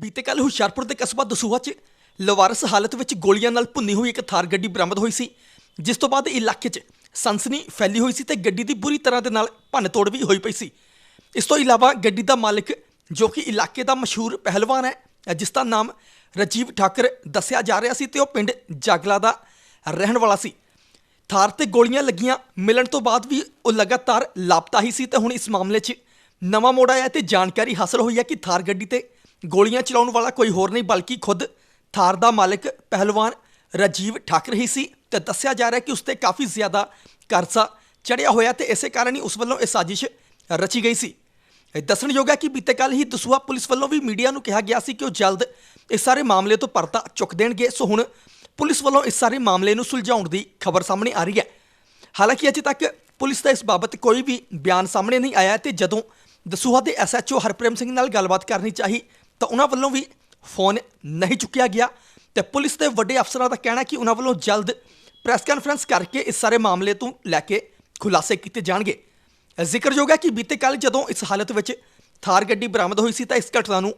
ਬੀਤੇ ਕੱਲ ਹੁਸ਼ਿਆਰਪੁਰ ਦੇ ਕਸਬਾ ਦਸੂਹਾ 'ਚ ਲਵਾਰਸ ਹਾਲਤ ਵਿੱਚ ਗੋਲੀਆਂ ਨਾਲ ਭੁੰਨੀ ਹੋਈ ਇੱਕ ਥਾਰ ਗੱਡੀ ਬਰਾਮਦ ਹੋਈ ਸੀ, ਜਿਸ ਤੋਂ ਬਾਅਦ ਇਲਾਕੇ 'ਚ ਸਨਸਨੀ ਫੈਲੀ ਹੋਈ ਸੀ ਤੇ ਗੱਡੀ ਦੀ ਬੁਰੀ ਤਰ੍ਹਾਂ ਦੇ ਨਾਲ ਭੰਨਤੋੜ ਵੀ ਹੋਈ ਪਈ ਸੀ। ਇਸ ਤੋਂ ਇਲਾਵਾ ਗੱਡੀ ਦਾ ਮਾਲਕ, ਜੋ ਕਿ ਇਲਾਕੇ ਦਾ ਮਸ਼ਹੂਰ ਪਹਿਲਵਾਨ ਹੈ, ਜਿਸ ਦਾ ਨਾਮ ਰਜੀਵ ਠਾਕਰ ਦੱਸਿਆ ਜਾ ਰਿਹਾ ਸੀ ਤੇ ਉਹ ਪਿੰਡ ਜਾਗਲਾ ਦਾ ਰਹਿਣ ਵਾਲਾ ਸੀ। ਥਾਰ ਤੇ ਗੋਲੀਆਂ ਲੱਗੀਆਂ ਮਿਲਣ ਤੋਂ ਬਾਅਦ ਵੀ ਉਹ ਲਗਾਤਾਰ ਲਾਪਤਾ ਹੀ ਸੀ ਤੇ ਹੁਣ ਇਸ ਮਾਮਲੇ 'ਚ ਨਵਾਂ ਮੋੜ ਆਇਆ ਤੇ ਜਾਣਕਾਰੀ ਹਾਸਲ ਹੋਈ ਹੈ ਕਿ ਥਾਰ ਗੱਡੀ ਤੇ ਗੋਲੀਆਂ ਚਲਾਉਣ ਵਾਲਾ ਕੋਈ ਹੋਰ ਨਹੀਂ ਬਲਕਿ ਖੁਦ ਥਾਰ ਦਾ ਮਾਲਕ ਪਹਿਲਵਾਨ ਰਾਜੀਵ ਠਾਕਰ ਹੀ ਸੀ ਤੇ ਦੱਸਿਆ ਜਾ ਰਿਹਾ ਕਿ ਉਸ ਤੇ ਕਾਫੀ ਜ਼ਿਆਦਾ ਕਰਜ਼ਾ ਚੜਿਆ ਹੋਇਆ ਤੇ ਇਸੇ ਕਾਰਨ ਹੀ ਉਸ ਵੱਲੋਂ ਇਹ ਸਾਜ਼ਿਸ਼ ਰਚੀ ਗਈ ਸੀ। ਇਹ ਦੱਸਣਯੋਗ ਹੈ ਕਿ ਬੀਤੇ ਕੱਲ ਹੀ ਦਸੂਹਾ ਪੁਲਿਸ ਵੱਲੋਂ ਵੀ ਮੀਡੀਆ ਨੂੰ ਕਿਹਾ ਗਿਆ ਸੀ ਕਿ ਉਹ ਜਲਦ ਇਸ ਸਾਰੇ ਮਾਮਲੇ ਤੋਂ ਪਰਤਾ ਚੁੱਕ ਦੇਣਗੇ। ਸੋ ਹੁਣ ਪੁਲਿਸ ਵੱਲੋਂ ਇਸ ਸਾਰੇ ਮਾਮਲੇ ਨੂੰ ਸੁਲਝਾਉਣ ਦੀ ਖਬਰ ਸਾਹਮਣੇ ਆ ਰਹੀ ਹੈ। ਹਾਲਾਂਕਿ ਅਜੇ ਤੱਕ ਪੁਲਿਸ ਦਾ ਇਸ ਬਾਬਤ ਕੋਈ ਵੀ ਬਿਆਨ ਸਾਹਮਣੇ ਨਹੀਂ ਆਇਆ ਤੇ ਜਦੋਂ ਦਸੂਹਾ ਦੇ ਐਸਐਚਓ ਹਰਪ੍ਰੇਮ ਸਿੰਘ ਨਾਲ ਗੱਲਬਾਤ ਕਰਨੀ ਚਾਹੀ ਤਾਂ ਉਹਨਾਂ ਵੱਲੋਂ ਵੀ ਫੋਨ ਨਹੀਂ ਚੁੱਕਿਆ ਗਿਆ ਤੇ ਪੁਲਿਸ ਦੇ ਵੱਡੇ ਅਫਸਰਾਂ ਦਾ ਕਹਿਣਾ ਕਿ ਉਹਨਾਂ ਵੱਲੋਂ ਜਲਦ ਪ੍ਰੈਸ ਕਾਨਫਰੰਸ ਕਰਕੇ ਇਸ ਸਾਰੇ ਮਾਮਲੇ ਤੋਂ ਲੈ ਕੇ ਖੁਲਾਸੇ ਕੀਤੇ ਜਾਣਗੇ। ਜ਼ਿਕਰਯੋਗ ਹੈ ਕਿ ਬੀਤੇ ਕੱਲ ਜਦੋਂ ਇਸ ਹਾਲਤ ਵਿੱਚ ਥਾਰ ਗੱਡੀ ਬਰਾਮਦ ਹੋਈ ਸੀ ਤਾਂ ਇਸ ਘਟਨਾ ਨੂੰ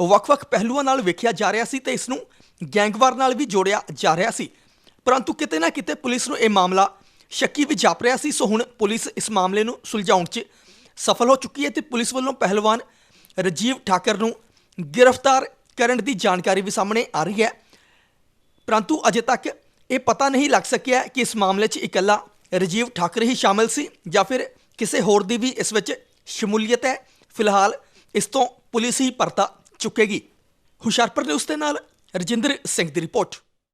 ਵੱਖ-ਵੱਖ ਪਹਿਲੂਆਂ ਨਾਲ ਵੇਖਿਆ ਜਾ ਰਿਹਾ ਸੀ ਤੇ ਇਸ ਨੂੰ ਗੈਂਗਵਾਰ ਨਾਲ ਵੀ ਜੋੜਿਆ ਜਾ ਰਿਹਾ ਸੀ। ਪਰੰਤੂ ਕਿਤੇ ਨਾ ਕਿਤੇ ਪੁਲਿਸ ਨੂੰ ਇਹ ਮਾਮਲਾ ਸ਼ੱਕੀ ਵੀ ਜਾਪ ਰਿਹਾ ਸੀ, ਸੋ ਹੁਣ ਪੁਲਿਸ ਇਸ ਮਾਮਲੇ ਨੂੰ ਸੁਲਝਾਉਣ 'ਚ ਸਫਲ ਹੋ ਚੁੱਕੀ ਹੈ ਤੇ ਪੁਲਿਸ ਵੱਲੋਂ ਪਹਿਲਵਾਨ ਰਜੀਵ ਠਾਕਰ ਨੂੰ ਗ੍ਰਿਫਤਾਰ ਕਰਨ ਦੀ ਜਾਣਕਾਰੀ ਵੀ ਸਾਹਮਣੇ ਆ ਰਹੀ ਹੈ। ਪਰੰਤੂ ਅਜੇ ਤੱਕ ਇਹ ਪਤਾ ਨਹੀਂ ਲੱਗ ਸਕਿਆ ਕਿ ਇਸ ਮਾਮਲੇ 'ਚ ਇਕੱਲਾ ਰਜੀਵ ਠਾਕਰ ਹੀ ਸ਼ਾਮਲ ਸੀ ਜਾਂ ਫਿਰ ਕਿਸੇ ਹੋਰ ਦੀ ਵੀ ਇਸ ਵਿੱਚ ਸ਼ਮੂਲੀਅਤ ਹੈ। ਫਿਲਹਾਲ ਇਸ ਤੋਂ ਪੁਲਿਸ ਹੀ ਪਰਤਾ ਚੁੱਕੇਗੀ। ਹੁਸ਼ਿਆਰਪੁਰ ਨਿਊਜ਼ ਦੇ ਨਾਲ ਰਜਿੰਦਰ ਸਿੰਘ ਦੀ ਰਿਪੋਰਟ।